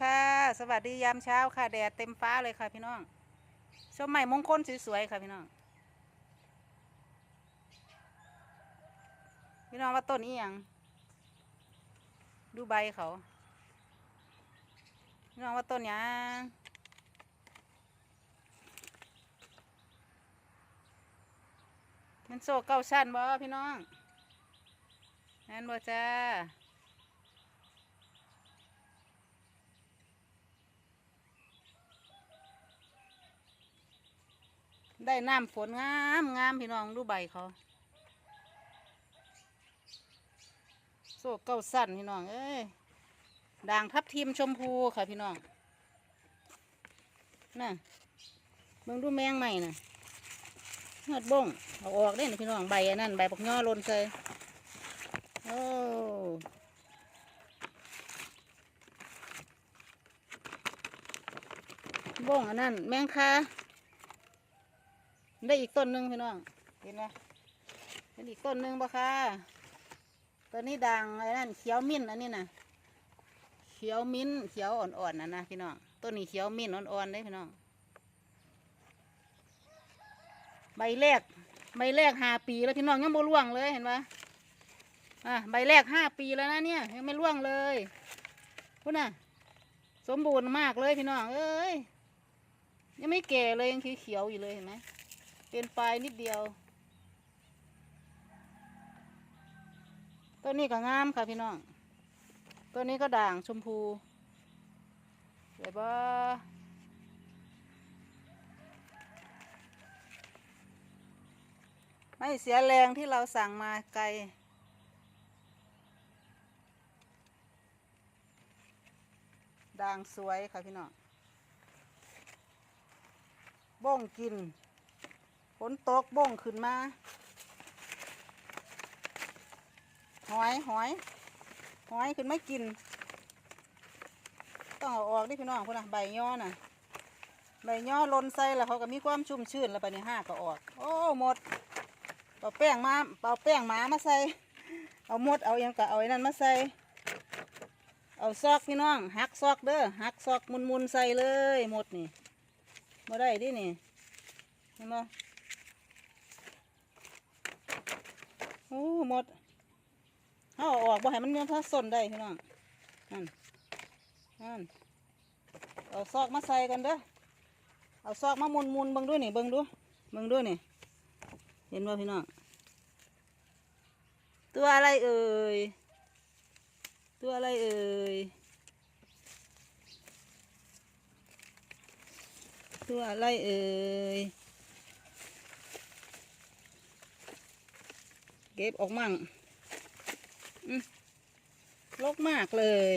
ค่ะ สวัสดียามเช้าค่ะ แดดเต็มฟ้าเลยค่ะพี่น้องชมใหม่มงคลสวยๆค่ะพี่น้อง พี่น้องว่าต้นนี้ยัง ดูใบเขา พี่น้องว่าต้นยังมันโซเก้าชั้นบ่พี่น้องนั่นบ่จ้า ได้น้ำฝนงามงามพี่น้องดูใบเขาโซ่เก้าสั้นพี่น้องเอ้ยด่างทับทิมชมพูค่ะพี่น้องน่ะเบิ่งดูแมงใหม่น่ะเหือดบ้งเอาออกได้นะพี่น้องใบอันนั้นใบปักย่อหลนใส่โอ้บ้งอันนั้นแมงคา ได้อีกต้นหนึ่งพี่น้อง เห็นไหมเป็นอีกต้นหนึ่งบ่ค่ะต้นนี้ด่างไอ้นั่นเขียวมิ้นอันนี้นะเขียวมิ้นเขียวอ่อนๆนะนะพี่น้องต้นนี้เขียวมิ้นอ่อนๆได้พี่น้อง ใบแรกใบแรกห้าปีแล้วพี่น้องยังบ่ร่วงเลยเห็นปะอะใบแรกห้าปีแล้วนะเนี่ยยังไม่ร่วงเลยพุ่นน่ะ สมบูรณ์มากเลยพี่น้องเอ้ยยังไม่แก่เลยยังเขียวๆอยู่เลยเห็นไหม เป็นปลายนิดเดียว ต้นนี้ก็งามค่ะพี่น้อง ต้นนี้ก็ด่างชมพูเดี๋ยวบ่ไม่เสียแรงที่เราสั่งมาไกล ด่างสวยค่ะพี่น้องบ้งกิน ฝนตกบ้งขึ้นมา หอยหอย หอยขึ้นไม่กิน ต้องเอาออกดิพี่น้องพุ่นนะใบย่อน่ะ ใบย่อหลนใส่แล้วเขาก็มีความชุ่มชื้นแล้วไปในห้าก็ออก โอ้หมดเอาแป้งมาเอาแป้งหมามาใส่ เอาหมดเอาอยังกะเอาไอ้นั่นมาใส่เอาซอกพี่น้องหักซอกเด้อหักซอกมุนๆใส่เลยหมดนี่มาได้ดินี่เห็นไหม โอ้หมดเอาออกบ่ให้มันเนื้อทัส้นได้พี่น้องนั่นนั่นเอาซอกมาใส่กันเด้อเอาซอกมามุนมุนเบิ่งด้วยนี่เบิ่งดูเบิ่งด้วยนี่เห็นว่พี่น้องตัวอะไรเอ่ยตัวอะไรเอ่ยตัวอะไรเอ่ย เก็บออกมั่งลกมากเลย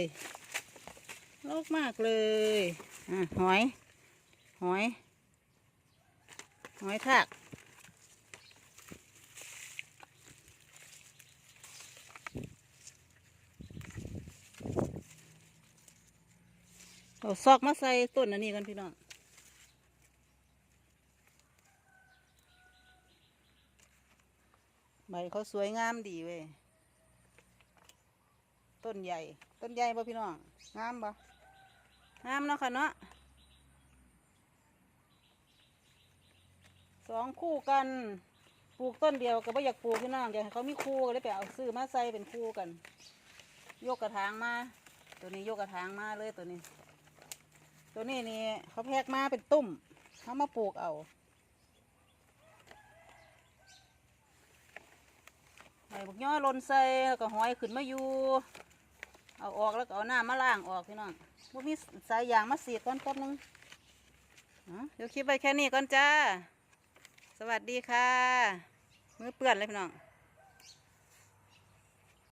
ลกมากเลยอหอย หอย หอยทากเอาซอกมาใส่ต้นอันนี้กันพี่น้อง ใบเขาสวยงามดีเว้ยต้นใหญ่ ต้นใหญ่ป่ะพี่น้องงามป่ะงามเนาะค่ะเนาะสองคู่กันปลูกต้นเดียวก็ไม่อยากปลูกพี่น้องอยากให้เขามีคู่ก็เลยไปเอาซื้อมาใส่เป็นคู่กัน ยกกระถางมา ตัวนี้ยกกระถางมาเลยตัวนี้ ตัวนี้นี่เขาแพกมาเป็นตุ่มเขามาปลูกเอา ใส่บักย่อหลนใส่แล้วก็หอยขึ้นมาอยู่ เอาออกแล้วก็เอาหน้ามาล่างออกพี่น้องบ่มีสายยางมาสีดก้อนแป๊บนึงเดี๋ยวคลิปไปแค่นี้ก่อนจ้า สวัสดีค่ะ มือเปื้อนเลยพี่น้อง